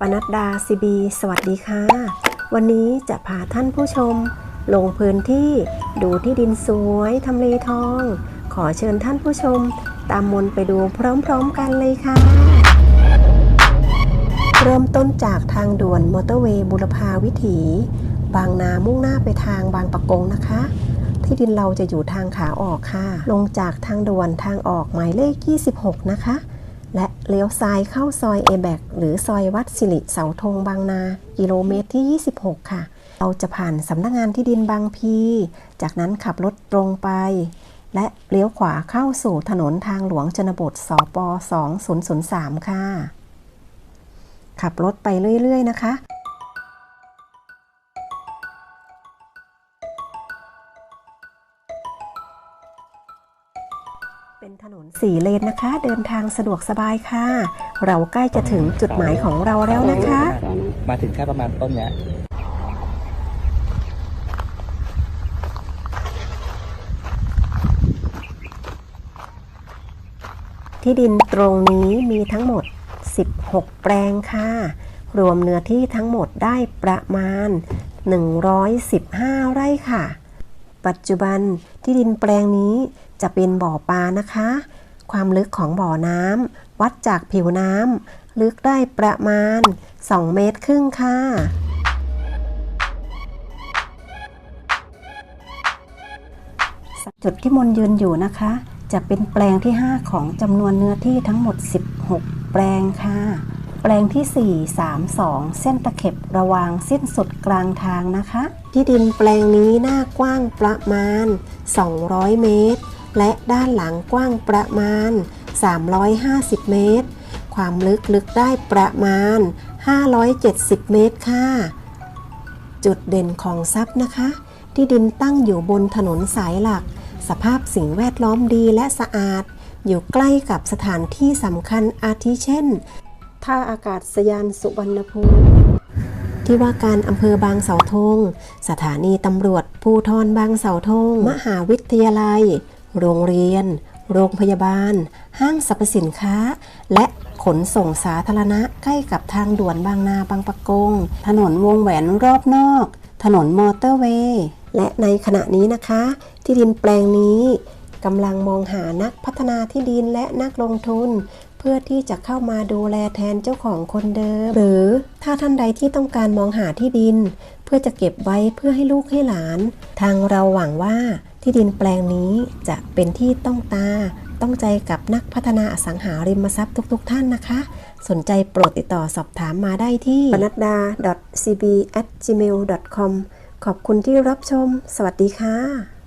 ปนัดดาซีบีสวัสดีค่ะ วันนี้จะพาท่านผู้ชม ลงพื้นที่ดูที่ดินสวยทำเลทอง ขอเชิญท่านผู้ชม ตามมนไปดูพร้อมๆกันเลยค่ะ เริ่มต้นจากทางด่วนมอเตอร์เวย์บุรพาวิถี บางนามุ่งหน้าไปทางบางปะกงนะคะ ที่ดินเราจะอยู่ทางขาออกค่ะ ลงจากทางด่วนทางออกหมายเลข 26 นะคะ และเลี้ยวซ้ายเข้าซอยเอแบกหรือซอยวัดสิริเสาธงบางนา กิโลเมตรที่ 26 ค่ะ เราจะผ่านสำนักงงานที่ดินบางพี จากนั้นขับรถตรงไป และเลี้ยวขวาเข้าสู่ถนนทางหลวงชนบทสป2003 ค่ะ ขับรถไปเรื่อย ๆ นะคะ เป็นถนนสี่เลนนะคะ เดินทางสะดวกสบายค่ะ เราใกล้จะถึงจุดหมายของเราแล้วนะคะ มาถึงแค่ประมาณต้นเนี้ยที่ดินตรงนี้มีทั้งหมด 16 แปลงค่ะ รวมเนื้อที่ทั้งหมดได้ประมาณ 115 ไร่ค่ะ ปัจจุบันที่ดินแปลงนี้จะเป็นบ่อปลานะคะ ความลึกของบ่อน้ำวัดจากผิวน้ำลึกได้ประมาณ 2 เมตรครึ่งค่ะจุดที่มนยืนอยู่นะคะ จะเป็นแปลงที่ 5 ของจำนวนเนื้อที่ทั้งหมด 16 แปลงค่ะ แปลงที่ 4 3 2 เส้นตะเข็บระวางสิ้นสุดกลางทางนะคะ ที่ดินแปลงนี้หน้ากว้างประมาณ 200 เมตร และด้านหลังกว้างประมาณ 350 เมตร ความลึกลึกได้ประมาณ 570 เมตรค่ะ จุดเด่นของทรัพย์นะคะ ที่ดินตั้งอยู่บนถนนสายหลัก สภาพสิ่งแวดล้อมดีและสะอาด อยู่ใกล้กับสถานที่สำคัญอาทิเช่น ท่าอากาศยานสุวรรณภูมิที่ว่าการอำเภอบางเสาธง สถานีตำรวจภูทรบางเสาธง มหาวิทยาลัย โรงเรียน โรงพยาบาล ห้างสรรพสินค้า และขนส่งสาธารณะใกล้กับทางด่วนบางนาบางปะกง ถนนวงแหวนรอบนอก ถนนมอเตอร์เวย์ และในขณะนี้นะคะ ที่ดินแปลงนี้กำลังมองหานักพัฒนาที่ดินและนักลงทุน เพื่อที่จะเข้ามาดูแลแทนเจ้าของคนเดิม หรือถ้าท่านใดที่ต้องการมองหาที่ดิน เพื่อจะเก็บไว้เพื่อให้ลูกให้หลาน ทางเราหวังว่าที่ดินแปลงนี้จะเป็นที่ต้องตาต้องใจกับนักพัฒนาอสังหาริมทรัพย์ทุก ๆ ท่านนะคะ สนใจโปรดติดต่อสอบถามมาได้ที่ปนัดดา cb gmail com ขอบคุณที่รับชม สวัสดีค่ะ